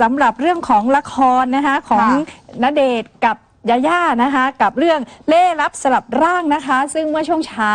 สำหรับเรื่องของละครนะคะของณเดชน์กับยาย่านะคะ กับเรื่องเล่รับสลับร่างนะคะ ซึ่งเมื่อช่วงเช้า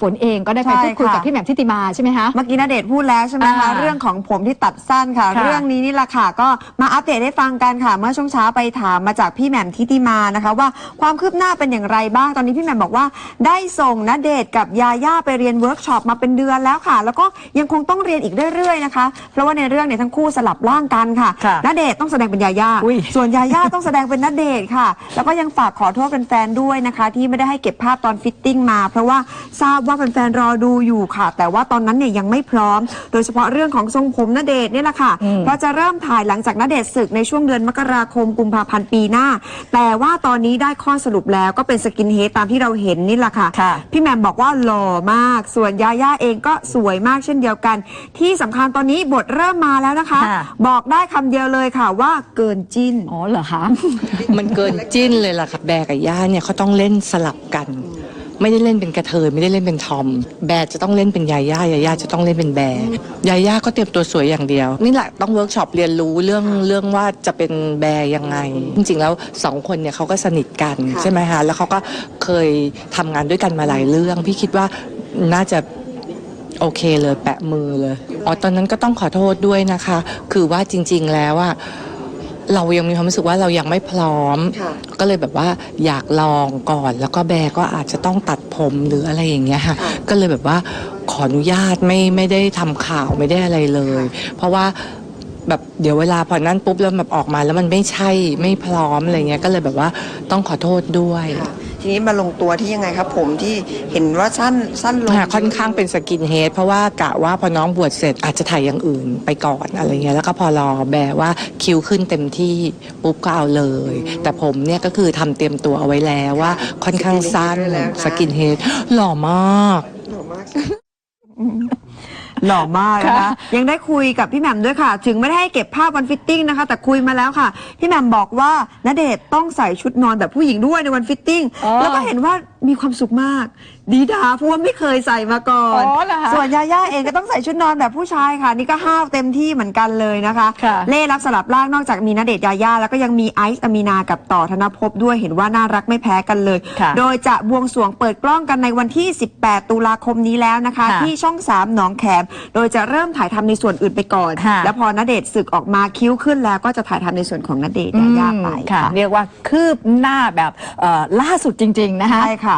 ฝนเองก็ได้ไปใช่พูดคุยค่ะ กับพี่แหม่มทิติมาใช่ไหมคะ เมื่อกี้นาเดชน์พูดแล้วใช่ไหมคะอ่าเรื่องของผมที่ตัดสั้นค่ะ ค่ะเรื่องนี้นี่แหละค่ะก็มาอัปเดตให้ฟังกันค่ะ เมื่อช่วงเช้าไปถามมาจากพี่แหม่มทิติมานะคะ ว่าความคืบหน้าเป็นอย่างไรบ้างตอนนี้พี่แหม่มบอกว่า ได้ส่งนาเดชน์กับยาย่าไปเรียนเวิร์กช็อปมาเป็นเดือนแล้วค่ะ แล้วก็ยังคงต้องเรียนอีกเรื่อยๆนะคะเพราะว่าในเรื่องเนี่ยทั้งคู่สลับร่างกันค่ะค่ะนาเดชน์ต้องแสดงเป็นยาย่าอุ๊ย ส่วนยาย่าต้องแสดงเป็นนาเดชน์ค่ะ แล้วก็ยังฝากขอโทษแฟนๆด้วยนะคะ ที่ไม่ได้ให้เก็บภาพตอนฟิตติ้งมา เพราะว่าทราบว่าแฟนๆรอดูอยู่ค่ะ แต่ว่าตอนนั้นเนี่ยยังไม่พร้อม โดยเฉพาะเรื่องของทรงผมนาเดชน์เนี่ยแหละค่ะอืมเพราะจะเริ่มถ่ายหลังจากนาเดชน์ศึกในช่วงเดือนมกราคมกุมภาพันธ์ปีหน้า แต่ว่าตอนนี้ได้ข้อสรุปแล้วก็เป็นสกินเฮดตามที่เราเห็นนี่แหละค่ะค่ะพี่แหม่มบอกว่าหล่อมาก ส่วนยาย่าเองก็สวยมากเช่นเดียวกัน ที่สำคัญตอนนี้บทเริ่มมาแล้วนะคะค่ะบอกได้คำเดียวเลยค่ะว่าเกินจิ้น อ๋อเหรอคะ มันเกินจิ้นเลยล่ะค่ะแบร์กับย่าเนี่ยเขาต้องเล่นสลับกัน ไม่ได้เล่นเป็นกระเทยไม่ได้เล่นเป็นทอม แบร์จะต้องเล่นเป็นยาย่ายาย่าจะต้องเล่นเป็นแบร์ยาย่าก็เตรียมตัวสวยอย่างเดียว นี่แหละต้องเวิร์กช็อปเรียนรู้เรื่องเรื่องว่าจะเป็นแบร์ยังไง จริงๆแล้วสองคนเนี่ยเขาก็สนิทกันค่ะใช่ไหมคะแล้วเขาก็เคยทำงานด้วยกันมาหลายเรื่อง พี่คิดว่าน่าจะโอเคเลยแปะมือเลยอ๋อตอนนั้นก็ต้องขอโทษด้วยนะคะ คือว่าจริง ๆแล้วอะ เรายังมีความรู้สึกว่าเรายังไม่พร้อม ค่ะก็เลยแบบว่าอยากลองก่อน แล้วก็แบร์ก็อาจจะต้องตัดผมหรืออะไรอย่างเงี้ยค่ะ ค่ะ ก็เลยแบบว่าขออนุญาตไม่ไม่ได้ทำข่าวไม่ได้อะไรเลย เพราะว่าแบบเดี๋ยวเวลาพอนั่นปุ๊บแล้วแบบออกมาแล้วมันไม่ใช่ไม่พร้อมอะไรเงี้ยก็เลยแบบว่าต้องขอโทษด้วย ค่ะ ทีนี้มาลงตัวที่ยังไงครับ ผมที่เห็นว่าสั้นสั้นลงค่ะค่อนข้างเป็นสกินเฮดเพราะว่ากะว่าพอน้องบวชเสร็จอาจจะถ่ายอย่างอื่นไปก่อนอะไรเงี้ยแล้วก็พอรอแบร์ว่าคิวขึ้นเต็มที่ปุ๊บก็เอาเลย แต่ผมเนี่ยก็คือทำเตรียมตัวเอาไว้แล้วว่าค่อนข้างสั้นสกินเฮดหล่อมากหล่อมาก หล่อมากนะคะค่ะยังได้คุยกับพี่แหม่มด้วยค่ะ ถึงไม่ได้ให้เก็บภาพวันฟิตติ้งนะคะ แต่คุยมาแล้วค่ะ พี่แหม่มบอกว่าณเดชน์ต้องใส่ชุดนอนแบบผู้หญิงด้วยในวันฟิตติ้งอ๋อแล้วก็เห็นว่า มีความสุขมาก ดีดาเพราะว่าไม่เคยใส่มาก่อน อ๋อเหรอคะส่วนยาย่าเองก็ต้องใส่ชุดนอนแบบผู้ชายค่ะ นี่ก็ห้าวเต็มที่เหมือนกันเลยนะคะ ค่ะ เล่รับสลับร่างนอกจากมีณเดชน์ยาย่าแล้วก็ยังมีไอซ์อามีนากับต่อธนภพด้วยเห็นว่าน่ารักไม่แพ้กันเลย ค่ะโดยจะบวงสรวงเปิดกล้องกันในวันที่ 18 ตุลาคมนี้แล้วนะคะ ค่ะที่ช่อง 3 หนองแขม โดยจะเริ่มถ่ายทำในส่วนอื่นไปก่อน ค่ะ แล้วพอณเดชน์ศึกออกมาคิ้วขึ้นแล้วก็จะถ่ายทำในส่วนของณเดชน์ยาย่าไปอืมค่ะ เรียกว่าคืบหน้าแบบเอ่อล่าสุดจริง ๆ นะคะ ใช่ค่ะ